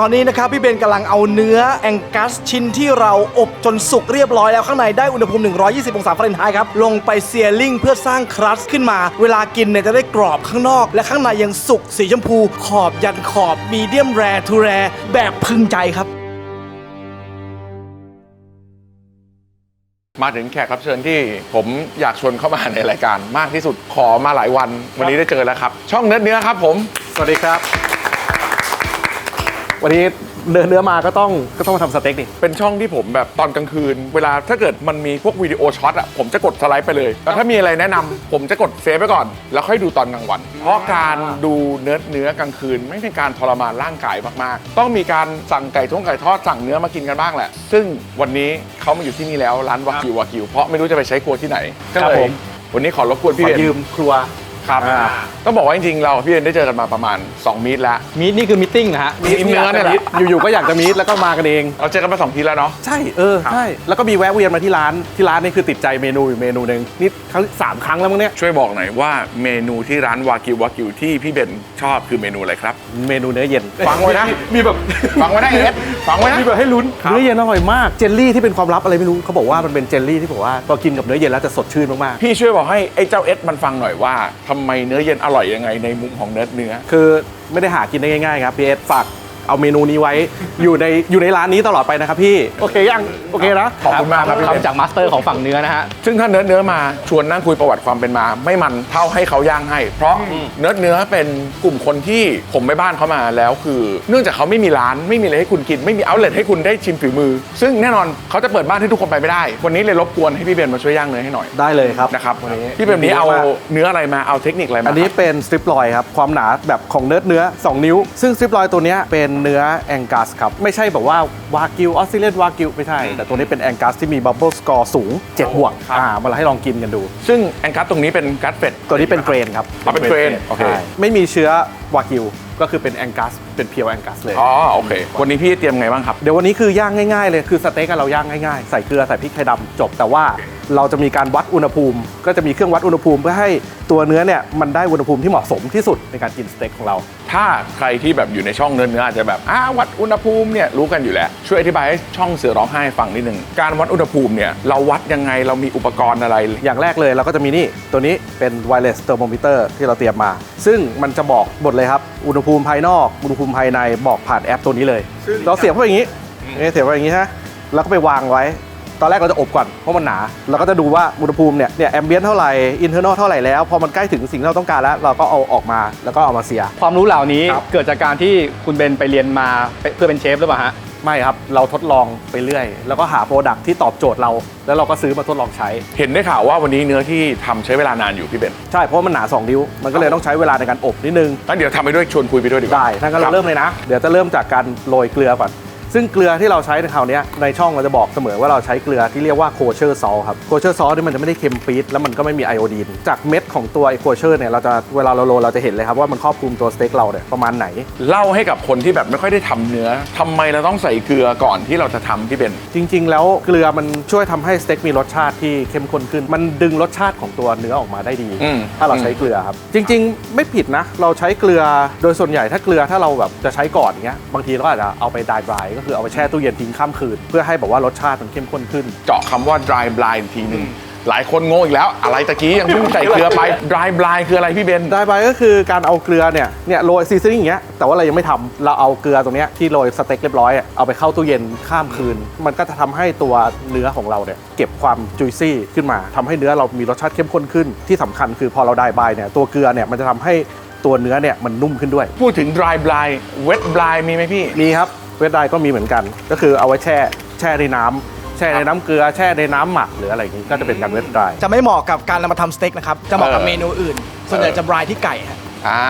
ตอนนี้นะครับพี่เบนกำลังเอาเนื้อแองกัสชิ้นที่เราอบจนสุกเรียบร้อยแล้วข้างในได้อุณหภูมิ 120 องศาฟาเรนไฮต์ครับ ลงไปเซียริ่งเพื่อสร้างครัสขึ้นมา เวลากินเนี่ยจะได้กรอบข้างนอก และข้างในยังสุกสีชมพู ขอบยันขอบมีเดียมแรทูแรแบบพึงใจครับ มาถึงแขกรับเชิญที่ผมอยากชวนเข้ามาในรายการมากที่สุดขอมาหลายวัน วันนี้ได้เจอแล้วครับ ช่องเนื้อเนื้อครับผม สวัสดีครับ วันนี้เนื้อเนื้อมาก็ต้องก็ต้องมาทำสเต็กนี่เป็นช่องที่ผมแบบตอนกลางคืน เวลาถ้าเกิดมันมีพวกวิดีโอช็อตอะผมจะกดสไลด์ไปเลยแล้วถ้ามีอะไรแนะนำผมจะกดเซฟไปก่อน แล้วค่อยดูตอนกลางวัน เพราะการดูเนื้อเนื้อกลางคืน ไม่เป็นการทรมานร่างกายมากๆ ต้องมีการสั่งไก่ท้องไก่ทอดสั่งเนื้อมากินกันบ้างแหละ ซึ่งวันนี้เขามาอยู่ที่นี่แล้วร้านวากิววากิวเพราะไม่รู้จะไปใช้ครัวที่ไหนก็ครับเลยผมวันนี้ขอรบกวนพี่ขอเบน ยืมครัว ครับอ่าต้องบอกว่าจริงๆเรากับพี่เบนได้เจอกันมาประมาณ 2 มีตแล้ว มีดนี่คือมิทติ้งนะฮะมีเนื้อเนี่ยแหละ อยู่ๆก็อยากจะมีดแล้วก็มากันเอง เราเจอกันมาสองทีแล้วเนาะ ใช่ เออใช่ แล้วก็มีแวะเวียนมาที่ร้าน ที่ร้านนี่คือติดใจเมนูอยู่เมนูหนึ่งนี่ครั้งสามครั้งแล้วมั้งเนี่ย ช่วยบอกหน่อยว่าเมนูที่ร้านวากิววากิวที่พี่เบนชอบคือเมนูอะไรครับ เมนูเนื้อเย็นฟังไว้นะ มีแบบฟังไว้นะเอสฟังไว้นะ มีแบบให้ลุ้น เนื้อเย็นอร่อยมาก เจลลี่ที่เป็นความลับอะไรไม่รู้เขาบอกว่ามันเป็นเจลลี่ที่บอกว่าพอกินกับเนื้อเย็นแล้วจะสดชื่นมากพี่ช่วยบอกให้ไอ้เจ้าเอสมันฟังหน่อยว่าทำไมเนื้อเย็นอร่อยยังไงในมุมของเนื้อเนื้อ คือไม่ได้หากินได้ง่ายๆครับพีเอสฝาก เอาเมนูนี้ไว้อยู่ในอยู่ในร้านนี้ตลอดไปนะครับพี่ โอเคยังโอเคนะ ขอบคุณมากครับพี่เบนทำจากมาสเตอร์ของฝั่งเนื้อนะฮะ ซึ่งถ้าเนื้อเนื้อมาชวนนั่งคุยประวัติความเป็นมา ไม่มันเท่าให้เขาย่างให้ เพราะเนื้อเนื้อเป็นกลุ่มคนที่ผมไปบ้านเขามาแล้วคือ เนื่องจากเขาไม่มีร้านไม่มีอะไรให้คุณกิน ไม่มีเอาเลทให้คุณได้ชิมฝีมือ ซึ่งแน่นอนเขาจะเปิดบ้านให้ทุกคนไปไม่ได้ วันนี้เลยรบกวนให้พี่เบนมาช่วยย่างเนื้อให้หน่อยได้เลยครับ นะครับวันนี้พี่เบนวันนี้เอาเนื้ออะไรมาเอาเทคนิคอะไรมาอันนี้เป็นสตริปลอยครับความหนาแบบของเนื้อเนื้อ 2 นิ้ว ซึ่งสตริปลอยตัวเนี้ยเป็นเนื้อแองกัสครับ ไม่ใช่แบบว่าวากิวออสเตรเลียนวากิวไม่ใช่ แต่ตัวนี้เป็นแองกัสที่มีบับเบิลสกอร์สูง7บวกครับ อ่ามาให้ลองกินกันดู ซึ่งแองกัสตรงนี้เป็นกัสเป็ดตัวนี้เป็นเกรนครับอ๋อเป็นเกรนโอเค ใช่ไม่มีเชื้อ วากิวก็คือเป็นแองกัสเป็นเพียวแองกัสเลยอ๋อโอเค วันนี้พี่เตรียมไงบ้างครับ เดี๋ยววันนี้คือย่างง่ายๆเลยคือสเต็กอะเราย่างง่ายๆ ใส่เกลือใส่พริกไทยดำจบ แต่ว่าเราจะมีการวัดอุณหภูมิ ก็จะมีเครื่องวัดอุณหภูมิเพื่อให้ตัวเนื้อเนี่ยมันได้อุณหภูมิที่เหมาะสมที่สุดในการกินสเต็กของเรา ถ้าใครที่แบบอยู่ในช่องเนื้อเนื้ออาจจะแบบอ่าวัดอุณหภูมิเนี่ยรู้กันอยู่แล้ว ช่วยอธิบายให้ช่องเสือร้องไห้ฟังนิดนึงการวัดอุณหภูมิเนี่ยเราวัดยังไงเรามีอุปกรณ์อะไร อย่างแรกเลยเราก็จะมีนี่ตัวนี้เป็น wireless thermometer ที่เราเตรียมมา ซึ่งมันจะบอกหมดเลยครับ อุณหภูมิภายนอก อุณหภูมิภายในบอกผ่านแอปตัวนี้เลย เราเสียบเข้าไปอย่างนี้นี่เสียบเข้าไปอย่างนี้ฮะ แล้วก็ไปวางไว้ ตอนแรกเราจะอบก่อนเพราะมันหนา เราก็จะดูว่าอุณหภูมิเนี่ย เนี่ยแอมเบียนเท่าไหร่ อินเทอร์นอลเท่าไหร่แล้ว พอมันใกล้ถึงสิ่งที่เราต้องการแล้ว เราก็เอาออกมา แล้วก็เอามาเสีย ความรู้เหล่านี้ครับเกิดจากการที่คุณเบนไปเรียนมาเพื่อเป็นเชฟหรือเปล่าฮะ ไม่ครับ เราทดลองไปเรื่อย แล้วก็หาโปรดักที่ตอบโจทย์เรา แล้วเราก็ซื้อมาทดลองใช้ เห็นได้ข่าวว่าวันนี้เนื้อที่ทำใช้เวลานานอยู่พี่เบนใช่ เพราะว่ามันหนา2นิ้ว มันก็เลยต้องใช้เวลาในการอบนิดนึงงั้นเดี๋ยวทำไปด้วยชวนคุยไปด้วยดีกว่าได้ถ้างั้นเราเริ่มเลยนะ เดี๋ยวจะเริ่มจากการโรยเกลือก่อน ซึ่งเกลือที่เราใช้ในคราวเนี้ยในช่องเราจะบอกเสมอว่าเราใช้เกลือที่เรียกว่าโคเชอร์ซอลครับโคเชอร์ซอลนี่มันจะไม่ได้เค็มปี๊ดแล้วมันก็ไม่มีไอโอดีนจากเม็ดของตัวไอโคเชอร์เนี่ยเราจะเวลาเราโรยเราจะเห็นเลยครับว่ามันครอบคลุมตัวสเต็กเราเนี่ยประมาณไหน เล่าให้กับคนที่แบบไม่ค่อยได้ทำเนื้อทำไมเราต้องใส่เกลือก่อนที่เราจะทำพี่เบนจริง ๆ แล้วเกลือมันช่วยทำให้สเต็กมีรสชาติที่เข้มข้นขึ้น มันดึงรสชาติของตัวเนื้อออกมาได้ดีอืมถ้าเราใช้เกลือครับ จริง ๆ ไม่ผิดนะ เราใช้เกลือโดยส่วนใหญ่ถ้าเกลือถ้าเราแบบจะใช้ก่อนอย่างเงี้ยบางทีเราก็อาจจะเอาไปดายบรายก็คือเอาไปแช่ตู้เย็นทิ้งข้ามคืน เพื่อให้แบบว่ารสชาติมันเข้มข้นขึ้น เจาะคำว่า dry blind ทีหนึ่งหลายคนงงอีกแล้ว อะไรตะกี้ยังเพิ่งใส่เกลือไป dry blind คืออะไรพี่เบน ดายบรายก็คือการเอาเกลือเนี่ยเนี่ยโรยซีซันนิ่งอย่างเงี้ยแต่ว่าเรายังไม่ทำเราเอาเกลือตรงเนี้ยที่โรยสเต็กเรียบร้อยอะเอาไปเข้าตู้เย็นข้ามคืน มันก็จะทำให้ตัวเนื้อของเราเนี่ยเก็บความจุยซี่ขึ้นมาทำให้เนื้อเรามีรสชาติเข้มข้นขึ้น ที่สำคัญคือพอเราดายบรายเนี่ยตัวเกลือเนี่ยมันจะทำให้ตัวเนื้อเนี่ยมันนุ่มขึ้นด้วย พูดถึง dry blind wet blind มีไหมพี่ มีครับเวทไดก็มีเหมือนกัน ก็คือเอาไว้แช่แช่ในน้ำแช่ในน้ำเกลือแช่ในน้ำหมักหรืออะไรอย่างนี้ก็จะเป็นการเวทไดจะไม่เหมาะกับการนำมาทำสเต็กนะครับ จะเหมาะกับเออเมนูอื่น ส่วนใหญ่จะบรายที่ไก่ฮะอ่า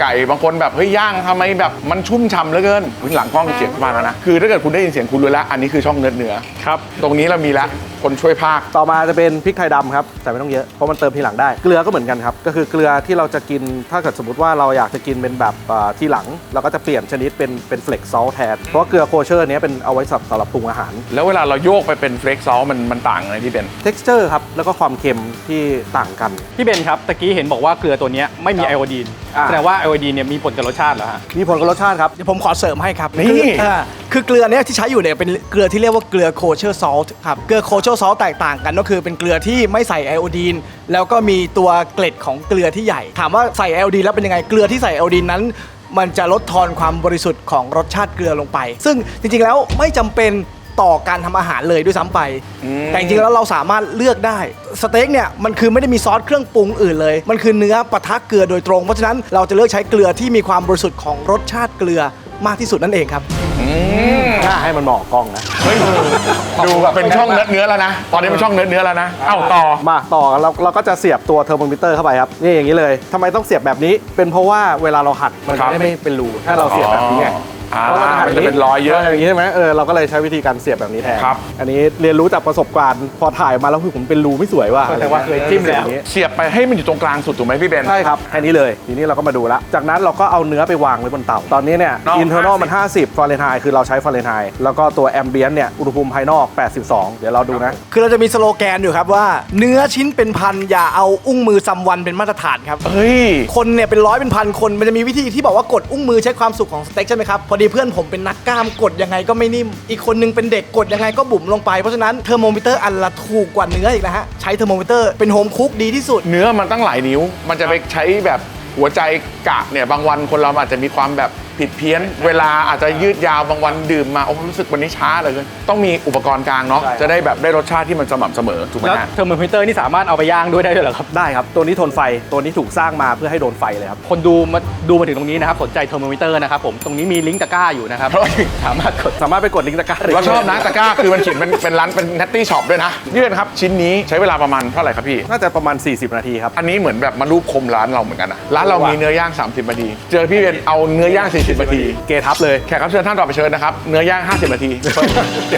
ไก่บางคนแบบเฮ้ยย่างทำไมแบบมันชุ่มฉ่ำเหลือเกินอุ๊ยหลังกล้องเสียงมาแล้วนะคือถ้าเกิดคุณได้ยินเสียงคุณรู้แล้วอันนี้คือช่องเนื้อเนื้อครับ ตรงนี้เรามีแล้ว คนช่วยภาค ต่อมาจะเป็นพริกไทยดำครับแต่ไม่ต้องเยอะเพราะมันเติมทีหลังได้เกลือก็เหมือนกันครับก็คือเกลือที่เราจะกินถ้าเกิดสมมติว่าเราอยากจะกินเป็นแบบอ่าทีหลังเราก็จะเปลี่ยนชนิดเป็นเป็นเฟล็กซอลแทนเพราะว่าเกลือโคเชอร์เนี้ยเป็นเอาไว้สำหรับสำหรับปรุงอาหาร แล้วเวลาเราโยกไปเป็นเฟรกซอลมันมันต่างอะไรที่เป็น texture ครับแล้วก็ความเค็มที่ต่างกัน พี่เบนครับตะกี้เห็นบอกว่าเกลือตัวเนี้ยไม่มีไอโอดีนอ่า แสดงว่าไอโอดีนเนี่ยมีผลกับรสชาติเหรอฮะ มีผลกับรสชาติครับ เดี๋ยวผมขอเสริมให้ครับนี่ คืออ่า คือเกลือเนี้ยที่ใช้อยู่เนี่ยเป็นเกลือที่เรียกว่าเกลือโคเชอร์ซอลต์ครับ เกลือโคเชอร์ซอลต์แตกต่างกันก็คือเป็นเกลือที่ไม่ใส่ไอโอดีน แล้วก็มีตัวเกล็ดของเกลือที่ใหญ่ ถามว่าใส่ไอโอดีนแล้วเป็นยังไง เกลือที่ใส่ไอโอดีนนั้นมันจะลดทอนความบริสุทธิ์ของรสชาติเกลือลงไป ซึ่งจริงๆ แล้วไม่จำเป็นต่อการทำอาหารเลยด้วยซ้ำไป แต่จริงๆ แล้วเราสามารถเลือกได้ สเต็กเนี่ยมันคือไม่ได้มีซอสเครื่องปรุงอื่นเลย มันคือเนื้อปะทะเกลือโดยตรง เพราะฉะนั้นเราจะเลือกใช้เกลือที่มีความบริสุทธิ์ของรสชาติเกลือ มากที่สุดนั่นเองครับ ถ้าให้มันเหมาะกับกล้องนะ เฮ้ยดูเป็นช่องเนื้อเนื้อแล้วนะ ตอนนี้เป็นช่องเนื้อเนื้อแล้วนะ เอ้าต่อ มาต่อกันเราเราก็จะเสียบตัวเทอร์โมมิเตอร์เข้าไปครับ นี่อย่างนี้เลยทำไมต้องเสียบแบบนี้ เป็นเพราะว่าเวลาเราหัดมันครัจะบได้ไม่เป็นรู ถ้าเราเสียบแบบนี้ไง อ่าพราว่าหัดมันจะเป็นรอยเยอะอย่างนี้ใช่ไหมเออเราก็เลยใช้วิธีการเสียบแบบนี้แทนครับ อันนี้เรียนรู้จากประสบการณ์พอถ่ายมาแล้วคือผมเป็นรูไม่สวยว่ะแสดงว่าเคยจิ้มแล้วอย่างนี้เสียบไปให้มันอยู่ตรงกลางสุดถูกไหมพี่เบน ใช่ครับแค่นี้เลย ทีนี้เราก็มาดูละจากนั้นเราก็เอาเนื้อไปวางไว้บนเตาตอนนี้เนี่ยนอกอินเทอร์นอลมัน 50ฟาเรนไฮต์คือเราใช้ฟาเรนไฮต์แล้วก็ตัวแอมเบียนเนี่ยอุณหภูมิภายนอก 82 เดี๋ยวเราดูนะ คือเราจะมีสโลแกนอยู่ครับว่า เนื้อชิ้นเป็นพันอย่าเอาอุ้งมือซำวันเป็นมาตรฐานครับเฮ้ย คนเนี่ยเป็นร้อยเป็นพันคนมันจะมีวิธีที่บอกว่ากดอุ้งมือใช้ความสุขของสเต็กใช่ไหมครับพอดีเพื่อนผมเป็นนักกล้ามกดยังไงก็ไม่นิ่ม อีกคนนึงเป็นเด็กกดยังไงก็บุ๋มลงไป เพราะฉะนั้นเทอร์โมมิเตอร์อันละถูกกว่าเนื้ออีกนะฮะ ใช้เทอร์โมมิเตอร์เป็นโฮมคุกดีที่สุด เนื้อมันตั้งหลายนิ้ว มันจะไปใช้แบบหัวใจกะเนี่ยบางวันคนเราอาจจะมีความแบบ ผิดเพี้ยน เวลาอาจจะยืดยาวบางวันดื่มมาโอ้รู้สึกวันนี้ช้าเหลยต้องมีอุปกรณ์กลางเนาะใช่ครับ จะได้แบบได้รสชาติที่มันสม่ำเสมอถูกไหมแล้วฮะเทอร์โมมิเตอร์นี่สามารถเอาไปย่างด้วยได้ด้วยเหรอครับ ได้ครับ ตัวนี้ทนไฟตัวนี้ถูกสร้างมาเพื่อให้โดนไฟเลยครับ คนดูมาดูมาถึงตรงนี้นะครับ สนใจเทอร์โมมิเตอร์นะครับผม ตรงนี้มีลิงก์ตะกร้าอยู่นะครับ สามารถกด สามารถไปกดลิงก์ตะกร้าได้เราชอบนะตะกร้าคือมันเขียนเป็นเป็นร้านเป็นนัตตี้ช็อปด้วยนะนี่เป็นครับชิ้นนี้ใช้เวลาประมาณเท่าไหร่ครับพี่ น่าจะประมาณ 40 นาทีครับ อันนี้เหมือนแบบมารูปคมร้านเราเหมือนกันนะร้านเรามีเนื้อย่าง 30นาที เจอพี่เป็นเอาเนื้อย่าง40นาที เกทับเลยแขกรับเชิญท่านต่อไปเชิญนะครับ เนื้อย่าง 50 นาที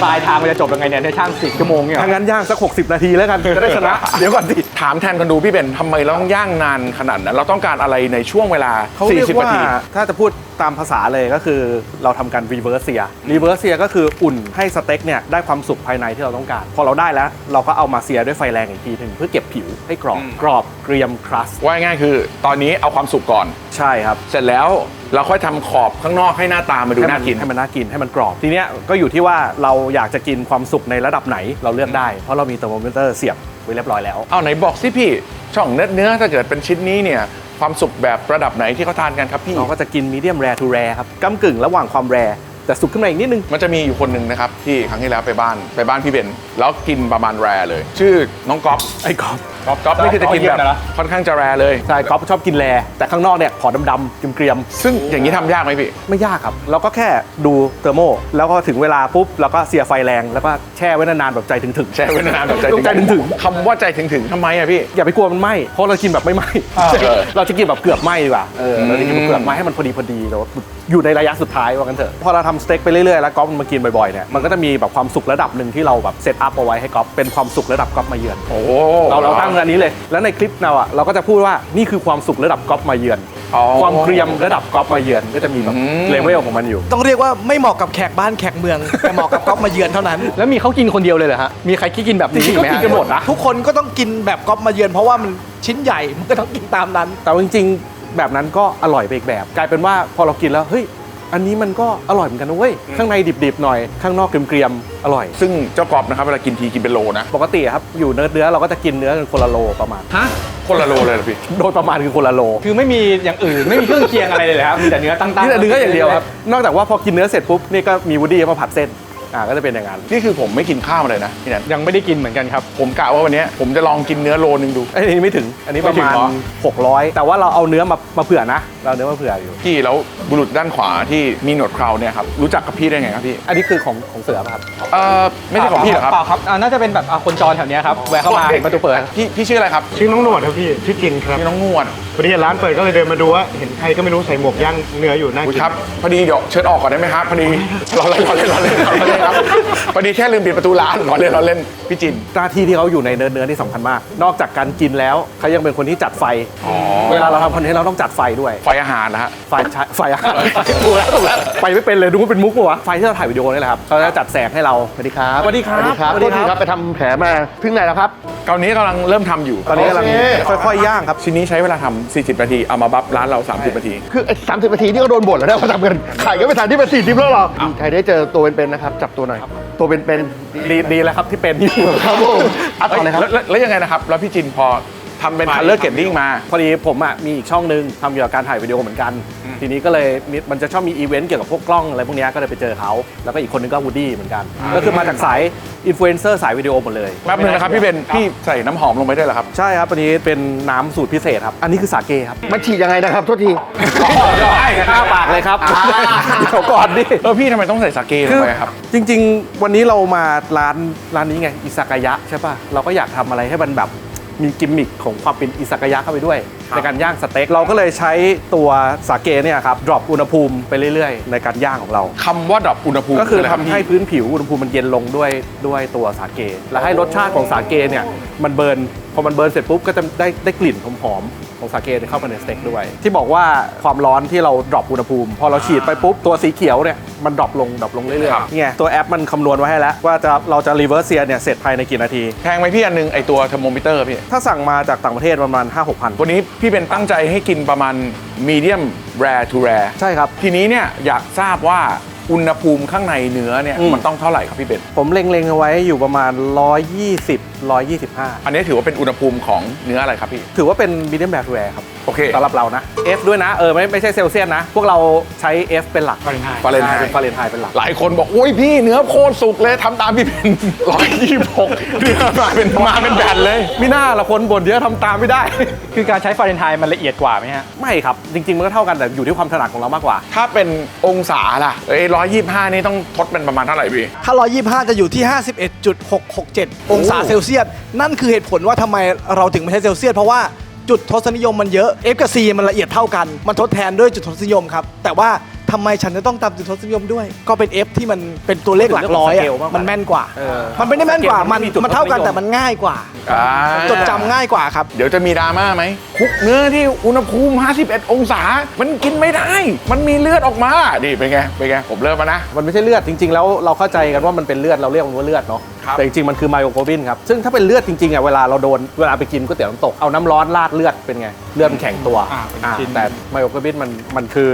ปลายทางมันจะจบยังไงเนี่ยในช่างสิบชั่วโมงเนี่ยเหรอถ้างั้นย่างสัก 60 นาทีแล้วกันจะได้ชนะ เดี๋ยวก่อนดิถามแทนคนดูพี่เบนทำไมเราต้องย่างนานขนาดนั้น เราต้องการอะไรในช่วงเวลา เขาเรียก40 ว่านาที ถ้าจะพูดตามภาษาเลยก็คือเราทำการรีเวิร์สเซียรีเวิร์สเซียก็คืออุ่นให้สเต็กเนี่ยได้ความสุกภายในที่เราต้องการ พอเราได้แล้วเราก็เอามาเซียด้วยไฟแรงอีกทีหนึ่งเพื่อเก็บผิวให้กรอบกรอบเกรียมครัส ว่าง่ายๆคือ ตอนนี้เอาความสุกก่อน ใช่ครับเสร็จแล้วเราค่อยทำขอบข้างนอกให้หน้าตามาดูน่ากิน ให้มันน่ากินให้มันกรอบทีเนี้ยก็อยู่ที่ว่าเราอยากจะกินความสุกในระดับไหนเราเลือกได้ เพราะเรามีเทอร์โมมิเตอร์เสียบไว้เรียบร้อยแล้ว เอาไหนบอกสิพี่ ช่องเนื้อเนื้อถ้าเกิดเป็นชิ้นนี้เนี่ย ความสุกแบบระดับไหนที่เขาทานกันครับพี่ เราก็จะกินมีเดียมแร r ทูแรครับก้ากึ่งระหว่างความแรแต่สุกขึ้นมาอีกนิดนึง มันจะมีอยู่คนหนึ่งนะครับ ที่ครั้งที่แล้วไปบ้านไปบ้านพี่เบนแล้วกินประมาณแรเลย ชื่อน้องก๊อฟไอ้กรอบ ก๊อฟก๊อฟนี่คือจะกินแบบค่อนข้างจะแรเลยใช่กรอบชอบกินแรแต่ข้างนอกเนี่ยขอดำๆเกรียมๆซึ่งอย่างนี้ทำยากไหมพี่ไม่ยากครับเราก็แค่ดูเทอร์โม แล้วก็ถึงเวลาปุ๊บเราก็เสียไฟแรงแล้วก็แช่ไว้นานๆแบบใจถึงๆแช่ไว้นานๆแบบใจต้องใจถึงคำว่าใจถึงถึงๆทำไมอะพี่อย่าไปกลัวมันไหม้เพราะเรากินแบบไม่ไหม้อ่าเราจะกินแบบเกือบไหม้ดีกว่าเออเราจะกินแบบเกือบไหม้ให้มันพอดีพอดีแล้วอยู่ในระยะสุดท้ายว่ากันเถอะพอเราทำสเต็กไปเรื่อยๆแล้วก๊อฟมันมากินบ่อยๆเนี่ยมันก็จะมีแบบความสุกระดับหนึ่งที่เราแบบเซตอัพเอาไว้ให้ก๊อฟเป็นความสุกระดับก๊อฟมาเยือนโอ้เราเราตั้งอันนี้เลย แล้วในคลิปเราอะเราก็จะพูดว่านี่คือความสุกระดับก๊อฟมาเยือน อ๋อ ความเกรียมระดับก๊อฟมาเยือนก็จะมีแบบอืม เลเวลของมันอยู่ ต้องเรียกว่าไม่เหมาะกับแขกบ้านแขกเมือง แต่เหมาะกับก๊อฟมาเยือนเท่านั้นแล้วมีเขากินคนเดียวเลยเหรอฮะ มีใครคิดกินแบบนี้จริงๆก็ไหมฮะกินกันหมดนะ ทุกคนก็ต้องกินแบบก๊อฟมาเยือนเพราะว่ามันชิ้นใหญ่มันก็ต้องกินตามนั้น แต่ว่าจริงๆ แบบนั้นก็อร่อยไปอีกแบบ กลายเป็นว่าพอเรากินแล้ว เฮ้ย อันนี้มันก็อร่อยเหมือนกันนะเว้ย ข้างในดิบๆหน่อย ข้างนอกเกรียมๆ อร่อย ซึ่งเจ้ากรอบนะครับเวลากินทีกินเป็นโลนะ ปกติครับ อยู่เนื้อเนื้อเราก็จะกินเนื้อกันคนละโลประมาณ ฮะ คนละโลเลยเหรอพี่ โดยประมาณคือคนละโล คือไม่มีอย่างอื่น ไม่มีเครื่องเคียงอะไรเลยเหรอครับมีแต่เนื้อตั้งๆนี่แต่เนื้ออย่างเดียวครับ นอกจากว่าพอกินเนื้อเสร็จปุ๊บนี่ก็มีวูดดี้มาผัดเส้น อ่าก็จะเป็นอย่างนั้นนี่คือผมไม่กินข้าวมาเลยนะพี่แนนยังไม่ได้กินเหมือนกันครับ ผมกะว่าวันนี้ผมจะลองกินเนื้อโลนึงดูไอ้นี่ไม่ถึง อันนี้ประไม่ถึมางณเหรอ600 แต่ว่าเราเอาเนื้อมามาเผื่อนะ เราเอาเนื้อมาเผื่ออยู่พี่แล้วบุรุษด้านขวาที่มีหนวดเคราเนี่ยครับรู้จักกับพี่ได้ไงครับพี่ อันนี้คือของของเสือป่ะครับเออไม่ใช่ของพี่เหรอครับเปล่าครับอ่าน่าจะเป็นแบบอ่าคนจรแถวเนี้ยครับแวะเข้ามาเห็นประตูเปิดพี่พี่ชื่ออะไรครับชื่อน้องหนวดครับพี่ชื่อจินครับพี่น้องงวดพอดีร้านเปิดก็เลยเดินมาดูว่าเห็นใครก็ไม่รู้ใส่หมวกย่างเนื้ออยู่น่าอุ๊ยกินครับพอดีเดี๋ยวเชิญออกก่อนได้ไหมครับพอดีเราเล่นเราเล่นเราเล่นเราเล่นครับพอดีแค่ลืมปิดประตูร้านขอเล่นเราเล่นพี่จิน หน้าที่ที่เขาอยู่ในเนื้อเนื้อที่สำคัญมาก นอกจากการกินแล้วเขายังเป็นคนที่จัดไฟ อ๋อ เวลาเราทำคอนเทนต์เราต้องจัดไฟด้วย ไฟอาหารนะฮะ ไฟใช้ไฟอาหารถูกแล้วถูกแล้วไฟไม่เป็นเลยดูว่าเป็นมุกปะวะ ไฟที่เราถ่ายวิดีโอนี่แหละครับเขาจะจัดแสงให้เรา สวัสดีครับ สวัสดีครับ สวัสดีครับสวัสดีครับโทษทีครับไปทำแผลมาถึงไหนแล้วครับตอนนี้กำลังเริ่มทำอยู่ตอนนี้กำลังโอเคค่อยๆย่างครับ ชิ้นนี้ใช้เวลาทำ40 นาที เอามาบัฟร้านเรา 30 นาที คือไอ้สามสิบนาทีที่ก็โดนบ่นแล้วนะว่าทำกันขายก็ไม่ทันที่เป็นสี่ทิปแล้วหรอใครได้เจอตัวเป็นๆนะครับจับตัวหน่อย ตัวเป็นดีดีแล้วครับที่เป็นอยู่ ๆครับผมอะต่อเลยครับ แล้วแล้วแล้วยังไงนะครับ แล้วพี่จินพอทำเป็นคัลเลอร์เกตติ้งมา พอดีผมอะมีอีกช่องหนึ่งทำเกี่ยวกับการถ่ายวิดีโอเหมือนกัน ทีนี้ก็เลยมีมันจะชอบมีอีเวนต์เกี่ยวกับพวกกล้องอะไรพวกเนี้ยก็เลยไปเจอเขาแล้วก็อีกคนนึงก็วูดดี้เหมือนกัน ก็คือมาจากสายอินฟลูเอนเซอร์สายวิดีโอหมดเลย แป๊บนึงนะครับพี่เบนพี่ใส่น้ำหอมลงไปด้วยเหรอครับ ใช่ครับอันนี้เป็นน้ำสูตรพิเศษครับ อันนี้คือสาเกครับมันฉีดยังไงนะครับโทษทีได้คหรัน้าบปากเลยครับเดี๋ยวก่อนดิ เออพี่ทำไมต้องใส่สาเกลงไปครับ จริง ๆ วันนี้เรามาร้านร้านนี้ไงอิซากายะใช่ป่ะ เราก็อยากทำอะไรให้มันแบบ มีกิมมิคของความเป็นอิซากายะเข้าไปด้วย ในการย่างสเต็กเราก็เลยใช้ตัวสาเกเนี่ยครับดรอปอุณหภูมิไปเรื่อยๆ ในการย่างของเรา คำว่าดับอุณหภูมิก็คืออะไรทำรับพี่ให้พื้นผิวอุณหภูมิมันเย็นลงด้วยด้วยตัวสาเก และให้รสชาติของสาเกเนี่ยมันเบิร์นพอมันเบิร์นเสร็จปุ๊บก็จะได้ได้กลิ่นหอมๆ ของสาเกเข้ามาในสเต็กด้วย ที่บอกว่าความร้อนที่เราดรอปอุณหภูมิ พอเราฉีดไปปุ๊บ ตัวสีเขียวเนี่ย มันดรอปลงดรอปลงเรื่อยครับๆนี่ไงตัวแอปมันคำนวณไว้ให้แล้ว ว่าจะเราจะรีเวิร์สเซียเนี่ยเสร็จภายในกี่นาที แพงไหมพี่อันนึงไอตัวเทอร์โมมิเตอร์พี่ ถ้าสั่งมาจากต่างประเทศประมาณ 5 6 0 0วันนี้พี่เป็นตั้งใจให้กินประมาณมีเดียมแรทูแรใช่ครับ ทีนี้เนี่ยอยากทราบว่าอุณหภูมิข้างในเนื้อเนี่ยอืม มันต้องเท่าไหร่ครับพี่เบน ผมเล็งๆเอาไว้อยู่ประมาณ 120 125 อันนี้ถือว่าเป็นอุณหภูมิของเนื้ออะไรครับพี่ ถือว่าเป็นมีเดียมแบร์แวร์ครับโอเคสำหรับเรานะ F ด้วยนะ เออไม่ไม่ใช่เซลเซียสนะ พวกเราใช้ F เป็นหลักฟาเรนไฮต์เป็นฟาเรนไฮต์เป็นหลัก หลายคนบอกอุ้ยพี่เนื้อโคตรสุกเลยทำตามพี่เป็นร้อยยี่หกเนื้อมาเป็นมาเป็นแบนเลยไม่น่าละคนบ่นเยอะทำตามไม่ได้ คือการใช้ฟาเรนไฮต์มันละเอียดกว่าไหมฮะไม่ครับ จริง ๆ มันก็เท่ากันแต่อยู่ที่ความถนัดของเรามากกว่า ถ้าเป็นองศาล่ะเอ้ร้อยยี่ห้านี่ต้องทดเป็นประมาณเท่าไหร่พี่ถ้า125จะอยู่ที่51.667องศาเซลเซียส นั่นคือเหตุผลว่าทำไมเราถึงไม่ใช้เซลเซียส เพราะว่าจุดทศนิยมมันเยอะ F กับ C มันละเอียดเท่ากัน มันทดแทนด้วยจุดทศนิยมครับ แต่ว่าำไมฉันจะต้องตามจุดทศนิยมด้วย ก็เป็น F ที่มันเป็นตัวเลขหลักร้อยอะเรื่องของสเกลมากกว่ามัมันแม่นกว่า เออมันไม่ได้แม่นกว่ามันสเกลมันไม่มีจุดมันเท่ากันทศนิยม แต่มันง่ายกว่า อ่าจดจำง่ายกว่าครับ เดี๋ยวจะมีดราม่าไหมคุกเนื้อที่อุณหภูมิ 51 องศา มันกินไม่ได้ มันมีเลือดออกมานี่เป็นไงเป็นไงผมเริ่มมานะ มันไม่ใช่เลือดจริง ๆ แล้วเราเข้าใจกันว่ามันเป็นเลือดเราเรียกมันว่าเลือดเนาะครับ แต่จริงๆ มันคือไมโอโกลบินครับ ซึ่งถ้าเป็นเลือดจริงๆอะเวลาเราโดนเวลาไปกินก๋วยเตี๋ยวน้ำตกเอาน้ำร้อนราดเลือดเป็นไง เลือดมันแข็งตัวอ่าเป็นอ่าชิ้น แต่ไมโอโกลบินมันมันคือ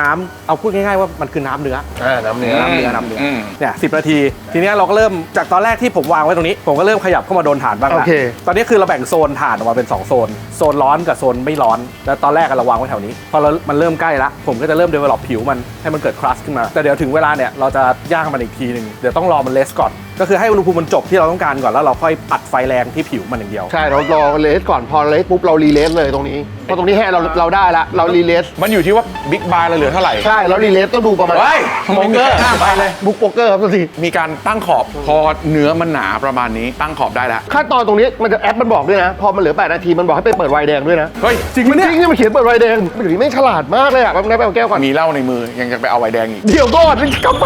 น้ำเอาพูดง่ายๆว่ามันคือน้ำเนื้อ อ่าน้ำเนื้อน้ำเนื้อน้ำเนื้ออ ม เนี่ยสินาที ทีเนี้ยเราก็เริ่มจากตอนแรกที่ผมวางไว้ตรงนี้ ผมก็เริ่มขยับเข้ามาโดนฐานบ้างโอละเค ตอนนี้คือเราแบ่งโซนฐานออกมาเป็น 2 โซน โซนร้อนกับโซนไม่ร้อน แล้วตอนแรกอะเราวางไว้แถวนี้ พอเรามันเริ่มใกล้ละผมก็จะเริ่ม develop ผิวมันให้มันเกิดครัสขึ้นมา แต่เดี๋ยวถึงเวลาเนี่ยเราจะย่างมันอีกทีหนึ่งเดี๋ยวต้องรอมันเลสก่อน ก็คือให้อุณหภูมิมันจบที่เราต้องการก่อนแล้วเราค่อยอัดไฟแรงที่ผิวมันอย่างเดียว ใช่เรารอเลสก่อนพอเลสปุ๊บเรารีเลสเลยตรงนี้พอตรงนี้แห้เราเราได้ละเรารีเลสมันอยู่ที่ว่าบิ๊กบาร์เราเหลือเท่าไหร่ใช่แล้วรีเลสต้องดูประมาณเฮ้ยทำไมมีแค่ห้าใบเลยบุ๊กโป๊กเกอร์ครับทุกทีมีการตั้งขอบพอเนื้อมันหนาประมาณนี้ตั้งขอบได้แล้วขั้นตอนตรงนี้มันจะแอปมันบอกด้วยนะ พอมันเหลือ8นาทีมันบอกให้ไปเปิดไวน์แดงด้วยนะเฮ้ยจริงไหมเนี่ยจริงเนี่ยมันเขียนเปิดไวน์แดงมันอยู่นี่ไม่งฉลาดมากเลยอะแป๊บนึงนะไปเอาแก้วก่อนมีเหล้าในมือยังจะไปเอาไวน์แดงอีกเดี๋ยวก่อนนี่กาแฟ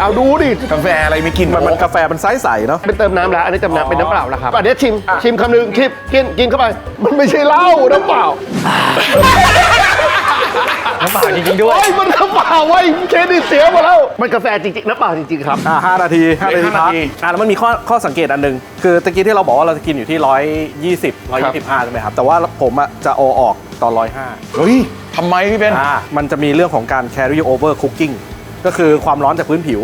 เอาดูดิกาแฟอะไรไม่กินมันมันกาแฟมันไซส์ใสเนาะ เป็นเติมน้ำแล้วอันนี้เติมน้ำเป็นน้ำเปล่าแล้วครับอันนี้ชิมชิมคำหนึ่งชิมกินกินเข้าไป มันไม่ใช่เหล้าน้ำเปล่าน้ำเปล่าจริงๆด้วยโอ้ยมันน้ำเปล่าไว้ยเครดิตเสียหมดแล้วมันกาแฟจริงๆน้ำเปล่าจริงๆครับ อ่าห้านาทีห้านาทีพักอ่าแล้วมันมีข้อข้อสังเกตอันหนึ่งคือตะกี้ที่เราบอกว่าเราจะกินอยู่ที่ร้อยยี่สิบร้อยยี่สิบห้าใช่ไหมครับ แต่ว่าผมอะจะโอออกตอนร้อยห้าเฮ้ยทำไมพี่เบนอ่ามันจะมีเรื่องของการ carry over cooking ก็คือความร้อนจากพื้นผิว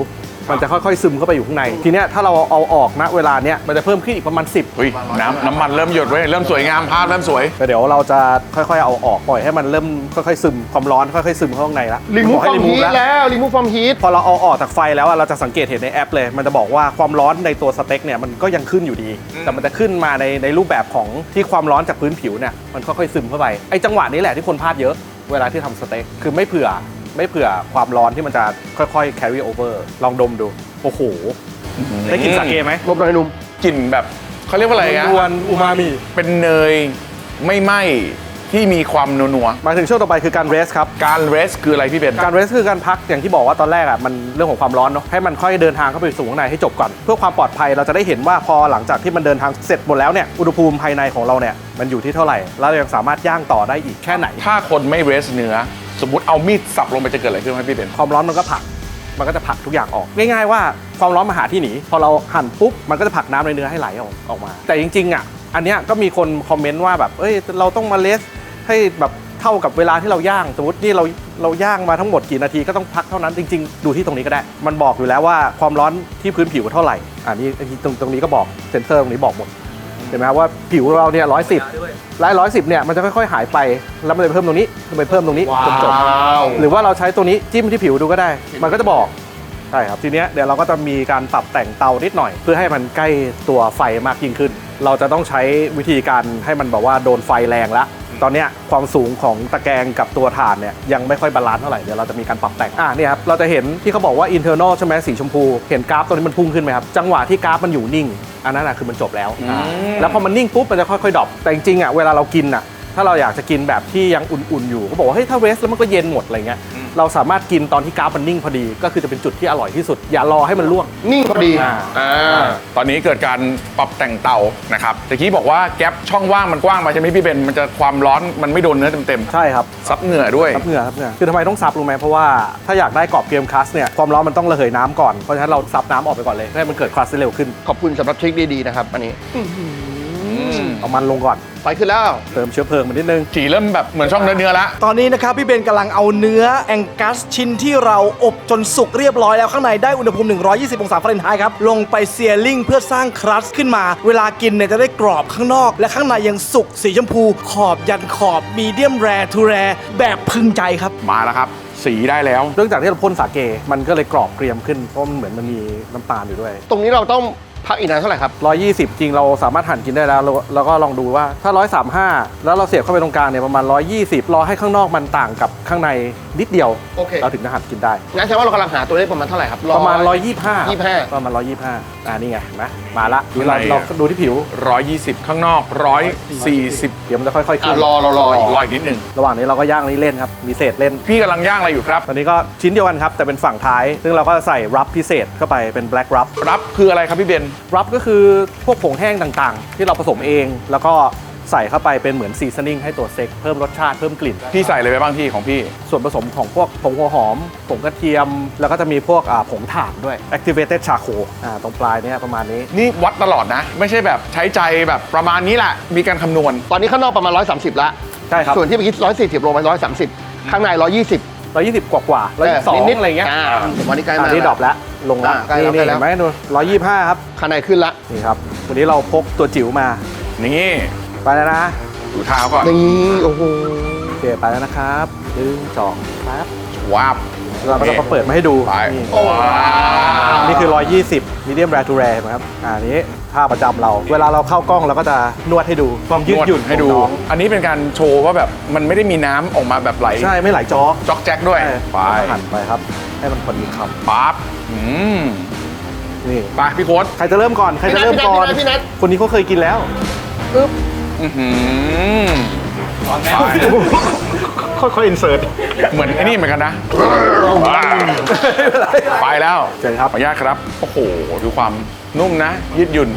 มันจะค่อยๆซึมเข้าไปอยู่ข้างใน ทีเนี้ยถ้าเราเอาออกณเวลาเนี้ยมันจะเพิ่มขึ้นอีกประมาณ 10เฮ้ยน้ำน้ำมันเริ่มหยดไว้ยเริ่มสวยงามภาพเริ่มสวย แต่เดี๋ยวเราจะค่อยๆเอาออกปล่อยให้มันเริ่มค่อยๆซึมความร้อนค่อยๆซึมเข้าข้างในละรีมูฟบกฟให้อร์ม remove ฮีทแล้วรีมูฟฟอร์มฮีทพอเราเอาออกจากไฟแล้วอะเราจะสังเกตเห็นในแอปเลย มันจะบอกว่าความร้อนในตัวสเต็กเนี่ยมันก็ยังขึ้นอยู่ดี แต่มันจะขึ้นมาในในรูปแบบของที่ความร้อนจากพื้นผิวเนี่ยมันค่อยๆซึมเข้าไปไอ้จังหวะนี้แหละที่คนพลาดเยอะเวลาที่ทำสเต็กคือไม่เผื่อ ไม่เผื่อความร้อนที่มันจะค่อยๆ carry over ลองดมดู โอ้โห ได้กลินสาเกไหมลบหน่อยหนุ่มกลิ่นแบบเขาเรียกว่าอะไรนะรวนอูมามิ เป็นเนยไม่ไหม้ที่มีความนัวมาถึงช่วงต่อไปคือการเรสครับ ๆการเรสคืออะไรพี่เบน การเรสคือการพักอย่างที่บอกว่าตอนแรกอะมันเรื่องของความร้อนเนาะให้มันค่อยเดินทางเข้าไปสู่ข้างในให้จบก่อน เพื่อความปลอดภัยเราจะได้เห็นว่าพอหลังจากที่มันเดินทางเสร็จหมดแล้วเนี่ยอุณหภูมิภายในของเราเนี่ยมันอยู่ที่เท่าไหร่แล้วเรายังสามารถย่างต่อได้อีกแค่ไหน ถ้าคนไม่เรสเนื้อ สมมติเอามีดสับลงไปจะเกิดอะไรขึ้นไหมพี่เบนความร้อนมันก็ผลัก มันก็จะผลักทุกอย่างออก ง่ายๆว่าความร้อนมาหาที่หนี พอเราหั่นปุ๊บ มันก็จะผลักน้ำในเนื้อให้ไหลออกออกมา แต่จริงๆอะ อันเนี้ยก็มีคนคอมเมนต์ว่าแบบ เอ้ย เราต้องมาเลสให้แบบเท่ากับเวลาที่เราย่าง สมมตินี่เราเราย่างมาทั้งหมดกี่นาทีก็ต้องพักเท่านั้นจริง ๆ ดูที่ตรงนี้ก็ได้ มันบอกอยู่แล้วว่าความร้อนที่พื้นผิวเท่าไหร่ อันนี้ตรงตรงนี้ก็บอกเซนเซอร์ตรงนี้บอกหมด เห็นไหมครับว่าผิวเราเนี่ยร้อยสิบร้อยร้อยสิบเนี่ยมันจะค่อยๆหายไปแล้วมันจะไปเพิ่มตรงนี้มันไปเพิ่มตรงนี้จนจบวหรือว่าเราใช้ตัวนี้จิ้มที่ผิวดูก็ได้ มันก็จะบอกใช่ครับทีเนี้ยเดี๋ยวเราก็จะมีการปรับแต่งเตานิดหน่อย เพื่อให้มันใกล้ตัวไฟมากยิ่งขึ้น เราจะต้องใช้วิธีการให้มันแบบว่าโดนไฟแรงแล้ว ตอนเนี้ยความสูงของตะแกรงกับตัวถ่านเนี่ยยังไม่ค่อยบาลานซ์เท่าไหร่เดี๋ยวเราจะมีการปรับแต่งอ่าเนี่ยครับเราจะเห็นที่เขาบอกว่า internal ใช่ไหมสีชมพูเห็นกราฟตัวนี้มันพุ่งขึ้นไหมครับจังหวะที่กราฟมันอยู่นิ่งอันนั้นนะคือมันจบแล้วอ่าแล้วพอมันนิ่งปุ๊บมันจะค่อยๆดรอปแต่จริงๆอะเวลาเรากินอะ ถ้าเราอยากจะกินแบบที่ยังอุ่นๆอยู่เขาบอกว่าเฮ้ยถ้าเรสแล้วมันก็เย็นหมดอะไรเงี้ยเราสามารถกินตอนที่กราฟมันนิ่งพอดี ก็คือจะเป็นจุดที่อร่อยที่สุด อย่ารอให้มันลวกนิ่งพอดีอ่า อ่าตอนนี้เกิดการปรับแต่งเตานะครับตะกี้บอกว่าแก๊ปช่องว่างมันกว้างไปใช่ไหมพี่เบนมันจะความร้อนมันไม่โดนเนื้อเต็มใช่ครับ ๆซับเหงื่อด้วย ซับเหงื่อซับเหงื่อคือทำไมต้องซับรู้ไหมเพราะว่าถ้าอยากได้กรอบเกมคลัสเนี่ยความร้อนมันต้องระเหยน้ำก่อนเพราะฉะนั้นเราซับน้ำออกไปก่อนเลยเพื่อให้มันเกิดคลัสได้เร็วขึ้นขอบคุณสำหรับทริคดีๆนะครับ อันนี้ เอามันลงก่อน ไฟขึ้นแล้ว เติมเชื้อเพลิงมานิดนึงสีเริ่มแบบเหมือนช่องเนื้อเนื้อๆละตอนนี้นะครับพี่เบนกำลังเอาเนื้อแองกัสชิ้นที่เราอบจนสุกเรียบร้อยแล้วข้างในได้อุณหภูมิ 120 องศาฟาเรนไฮต์ครับ ลงไปเซียริ่งเพื่อสร้างครัสขึ้นมา เวลากินเนี่ยจะได้กรอบข้างนอก และข้างในยังสุกสีชมพู ขอบยันขอบมีเดียมแรทูแรแบบพึงใจครับ มาแล้วครับ สีได้แล้ว เนื่องจากที่เราพ่นสาเกมันก็เลยกรอบเกรียมขึ้นเพราะมันเหมือนมันมีน้ำตาลอยู่ด้วย ตรงนี้เราต้อง พักอีกนานเท่าไหร่ครับ 120 จริงเราสามารถหั่นกินได้แล้วแล้วแล้วก็ลองดูว่าถ้า 135 แล้วเราเสียบเข้าไปตรงกลางเนี่ยประมาณ 120 รอให้ข้างนอกมันต่างกับข้างในนิดเดียว โอเค เราถึงจะหั่นกินได้ งั้นแสดงว่าเรากำลังหาตัวเลขประมาณเท่าไหร่ครับประมาณร้อย125 25 ประมาณ 125 อ่านี่ไงเห็นไหมมาละนี่เราข้างใน เราอะดูที่ผิว120 ข้างนอก 140เดี๋ยวมันจะค่อยๆขึ้อะนรอรอรอรอีกออีกนิดหนึ่งระหว่างนี้เราก็ย่างนี้เล่นครับมีเศษเล่น พี่กำลังย่างอะไรอยู่ครับ ตอนนี้ก็ชิ้นเดียวกันครับแต่เป็นฝั่งท้าย ซึ่งเราก็ใส่รับพิเศษเข้าไปเป็น black rub รับคืออะไรครับพี่เบนรับก็คือพวกผงแห้งต่างๆ ที่เราผสมเอง แล้วก็ใส่เข้าไปเป็นเหมือนซีซันนิ่งให้ตัวเซ็กเพิ่มรสชาติเพิ่มกลิ่น พี่ใส่เลยไปบ้างพี่ของพี่ ส่วนผสมของพวกผงหัวหอม ผงกระเทียม แล้วก็จะมีพวกอ่าผงถ่านด้วย activated charcoal อ่าตรงปลายเนี่ยประมาณนี้ นี่วัดตลอดนะ ไม่ใช่แบบใช้ใจแบบประมาณนี้แหละ มีการคำนวณ ตอนนี้ข้างนอกประมาณ 130 ละใช่ครับ ส่วนที่เมื่อกี้140ลงไป130 ข้างใน 120 120 กว่ากว่า122นิดๆอะไรเงี้ยาผมว่านี่ใกล้อัมากนนี้ดรอปแล้ว ลงแล้วอ่าใกล้นี่แล้วนี่ใกล้แล้ว เห็นไหมดู125ครับ ข้างในขึ้นละ นี่ครับ วันนี้เราพกตัวจิ๋วมา นี่ไปแล้วนะ ดูเท้าก่อนนี่โอ้โหโอเค ไปแล้วนะครับหนึ่งสองครับว้าบ เราก็จะมาเปิดมาให้ดู ไปนี่ว้าวนี่คือ 120 medium rare to rare เห็นไหมครับ อ่านี้ท่าประจำเรา เวลาเราเข้ากล้องเราก็จะนวดให้ดู ความยืดหยุ่นวให้ดู ของน้องอันนี้เป็นการโชว์ว่าแบบมันไม่ได้มีน้ำออกมาแบบไหลใช่ ไม่ไหลจ๊อกจ็อกแจ็คด้วยไปหั่นไปครับ ให้มันพอดีคปั๊บ อืมำนี่ไปพี่โค้ดใครจะเริ่มก่อน ใครจะเริ่มก่อน พี่นัทพี่นัทคนนี้เขาเคยกินแล้วอื้อหือค่อยๆอินเสิร์ตเหมือนไอ้นี่เหมือนกันนะว้าวไปแล้วเชิญครับ ขออนุญาตครับ โอ้โห ดูความนุ่มนะ ยืดหยุ่น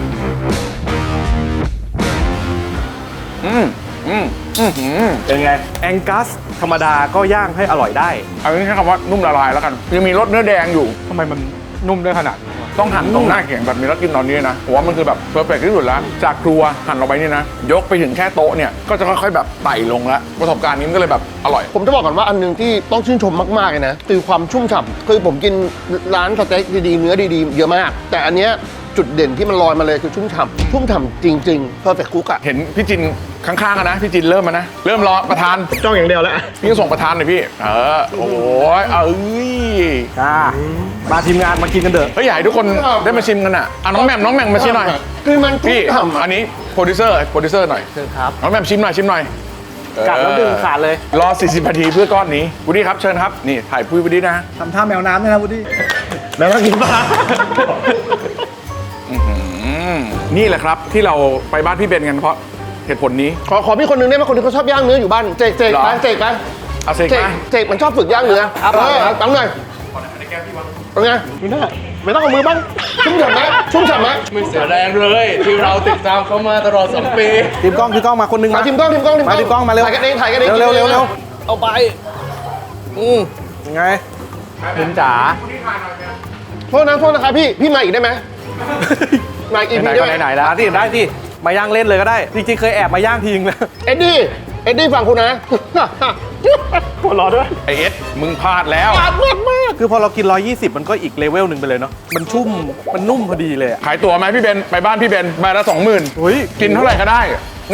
อืมอืมอือหือเป็นไง แองกัส ธรรมดาก็ย่างให้อร่อยได้เอางี้ใช้คำว่านุ่มละลายแล้วกันยังมีรสเนื้อแดงอยู่ ทำไมมันนุ่มได้ขนาดนี้วะต้องหั่นตรงหน้าเขียงแบบนี้แล้วกินตอนนี้นะผมว่ามันคือแบบเพอร์เฟกที่สุดแล้ว จากครัวหั่นลงไปนี่นะ ยกไปถึงแค่โต๊ะเนี่ย ก็จะค่อยๆแบบไต่ลงแล้วประสบการณ์นี้มันก็เลยแบบอร่อย ผมจะบอกก่อนว่าอันหนึงที่ต้องชื่นชมมากๆเลยนะคือความชุ่มฉ่ำคือผมกินร้านสเต็กดีๆเนื้อดีๆ เยอะมาก แต่อันเนี้ยจุดเด่นที่มันลอยมาเลยคือชุ่มฉ่ำชุ่มฉ่ำจริงๆ perfect cook อะ เห็นพี่จิน ข้างๆกันนะพี่จินเริ่มมานะ เริ่มรอประธานจ้องอย่างเดียวแล้ว พี่ก็ส่งประธานหน่อยพี่ เออ โอ้ยเอ้ยอ่ามาทีมงานมากินกันเถอะเฮ้ยอยากให้ทุกคนได้มาชิมกันอะอะน้องแหม่มน้องแหม่มมาชิมหน่อย คือมันชุ่พี่มฉ่ำอัอะนนี้โปรดิวเซอร์โปรดิวเซอร์หน่อย เชิญครับ น้องแหม่มชิมหน่อยชิมหน่อยกัดแล้วดึงขาดเลย รอ 40 นาทีเพื่อก้อนนี้วูดดี้ครับเชิญครับ นี่ถ่ายปุ้ยวูดดี้นะทำท่าแมวน้ำด้วยนะวุฒิแล้วก็กินปลาอืมนี่แหละครับที่เราไปบ้านพี่เบนกันเพราะ เหตุผลนี้ ขอขอพี่คนหนึงได้ไหมคนหนึงเขาชอบย่างเนื้ออยู่บ้านเจกเจกเหรอ ไปเจกไปเอาเซกเจกมาเจกมันชอบฝึกย่างเนื้อเออตั้งหน่อยเป็นไงไม่ได้ไม่ต้องเอามือบ้างชุ่มฉ่ำไหมชุ่มฉ่ำไหมไม่เสียแรงเลย ที่เราติดตามเขามาตลอด 2 ปี ทีมกล้องทีมกล้องมาคนนึงมา มาทีมกล้องทีมกล้องทีมกล้องมาทีมกล้องมาเร็วถ่ายกันเองถ่ายกันเองเร็วเร็วเร็วเร็วเอาไปอืมยังไงคุณจ๋าโทษนะโทษนะครับพี่พี่มาอีกได้ไหมมาอีกไหนทีๆก็ได้ไหมไหนๆแล้วได้ที่ได้ที่ มาย่างเล่นเลยก็ได้ จริงๆ เคยแอบมาย่างทีนึงแล้วเอ็ดดี้เอ็ดดี้ฟังคุณนะหัวเรอด้วยไอเอสมึงพลาดแล้ว ปาดมากมาก คือพอเรากิน 120 มันก็อีกเลเวลหนึ่งไปเลยเนาะมันชุ่มมันนุ่มพอดีเลยอะขายตัวไหมพี่เบน ไปบ้านพี่เบนใบละสองหมื่นเฮ้ยกินเท่าไหร่ก็ได้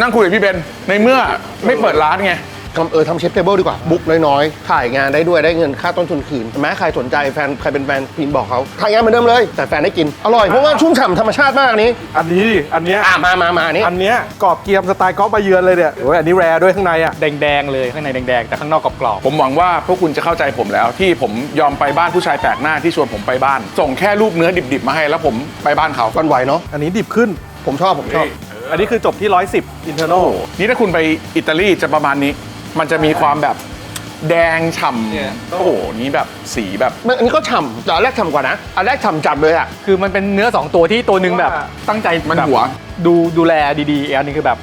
นั่งคุยกับพี่เบน ในเมื่อไม่เปิดร้านไง ทำเออทำเชฟเทเบิลดีกว่า บุ๊กน้อยๆถ่ายงานได้ด้วยได้เงินค่าต้นทุนคืนแม้ใครสนใจแฟนใครเป็นแฟนพินบอกเขาถ่ายงานเหมือนเดิมเลย แต่แฟนได้กิน อร่อยเพราะว่าชุ่มฉ่ำธรรมชาติมากอันนี้อันนี้ดิอันเนี้ยอะมามามาอันนี้ อันเนี้ยกรอบเกียมสไตล์กอล์ฟมาเยือนเลยเนี่ยโอ้ยอันนี้แรร์ด้วยข้างในอะแดงๆเลยข้างในแดงๆแต่ข้างนอกกรอบผมหวังว่าพวกคุณจะเข้าใจผมแล้ว ที่ผมยอมไปบ้านผู้ชายแปลกหน้าที่ชวนผมไปบ้าน ส่งแค่รูปเนื้อดิบๆมาให้แล้วผมไปบ้านเขาวันไหวเนาะอันนี้ดิบขึ้น ผมชอบผมชอบ อันนี้คือจบที่ 110 internal นี่ถ้าคุณไปอิตาลีจะประมาณนี้ มันจะมีความแบบแดงฉ่ำโอ้โหนี่แบบสีแบบมันอันนี้ก็ฉ่ำแต่อันแรกฉ่ำกว่านะอันแรกฉ่ำจัดเลยอะๆคือมันเป็นเนื้อ2ตัวที่ตัวหนึ่งแบบตั้งใจมันแบบหัว ดูดูแลดีๆอันนี้คือแบบ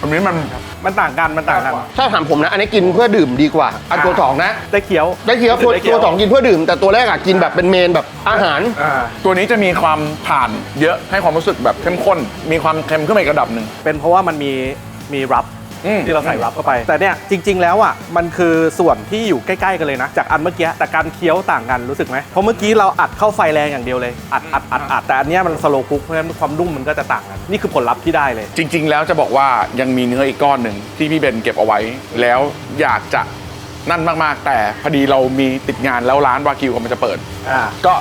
อันนี้มันมันต่างกันมันต่างกันถ้าถามผมนะ อันนี้กินเพื่อดื่มดีกว่า อันตัวสองนะ ได้เคี้ยวได้เคี้ยวตัวได้เคี้ตัวสองกินเพื่อดื่ม แต่ตัวแรกอะกินแบบเป็นเมนแบบอาหารอ่าตัวนี้จะมีความผ่านเยอะให้ความรู้สึกแบบเข้มข้น มีความเค็มขึ้นมาอีกระดับหนึ่งเป็นเพราะว่ามันมีมีรับ อืม ที่เราใส่รับเข้าไป แต่เนี่ยจริง ๆ แล้วอะมันคือส่วนที่อยู่ใกล้ๆกันเลยนะ จากอันเมื่อกี้แต่การเคี้ยวต่างกันรู้สึกไหมเพราะเมื่อกี้เราอัดเข้าไฟแรงอย่างเดียวเลยอัดอัดอัดอัดแต่อันเนี้ยมันสโลคุกเพราะฉะนั้นความนุ่มมันก็จะต่างกันนี่คือผลลัพธ์ที่ได้เลย จริง ๆ แล้วจะบอกว่ายังมีเนื้ออีกก้อนหนึ่งที่พี่เบนเก็บเอาไว้ แล้วอยากจะนั่นมากๆ แต่พอดีเรามีติดงานแล้วร้านวากิวกำลังจะเปิด อ่า ก็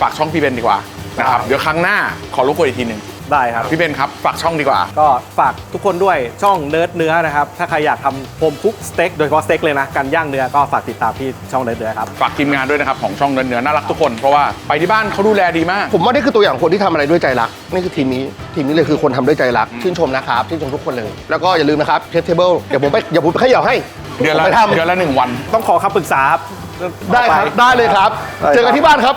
ฝากช่องพี่เบนดีกว่านะครับครับเดี๋ยวครั้งหน้าขอรบกวนอีกทีหนึ่ง ได้ครับ พี่เบนครับฝากช่องดีกว่า ก็ฝากทุกคนด้วยช่องเนิร์ดเนื้อนะครับ ถ้าใครอยากทำโฮมคุกสเต็กโดยเฉพาะสเต็กเลยนะ การย่างเนื้อก็ฝากติดตามที่ช่องเนิร์ดเนื้อครับ ฝากทีมงานด้วยนะครับของช่องเนื้อเนื้อน่ารักทุกคน เพราะว่าไปที่บ้านเขาดูแลดีมาก ผมว่านี่คือตัวอย่างคนที่ทำอะไรด้วยใจรัก นี่คือทีมนี้ ทีมนี้เลยคือคนทำด้วยใจรัก ชื่นชมนะครับชื่นชมทุกคนเลย แล้วก็อย่าลืมนะครับเชฟเทเบิลเดี๋ยวผมไปเดี๋ยวผมไปเขย่าให้เดือนละผมไปทำเดือนละหนึ่งวัน ต้องขอคำปรึกษาครับได้ครับต่อปได้เลยครับได้ครับ เจอกันที่บ้านครับ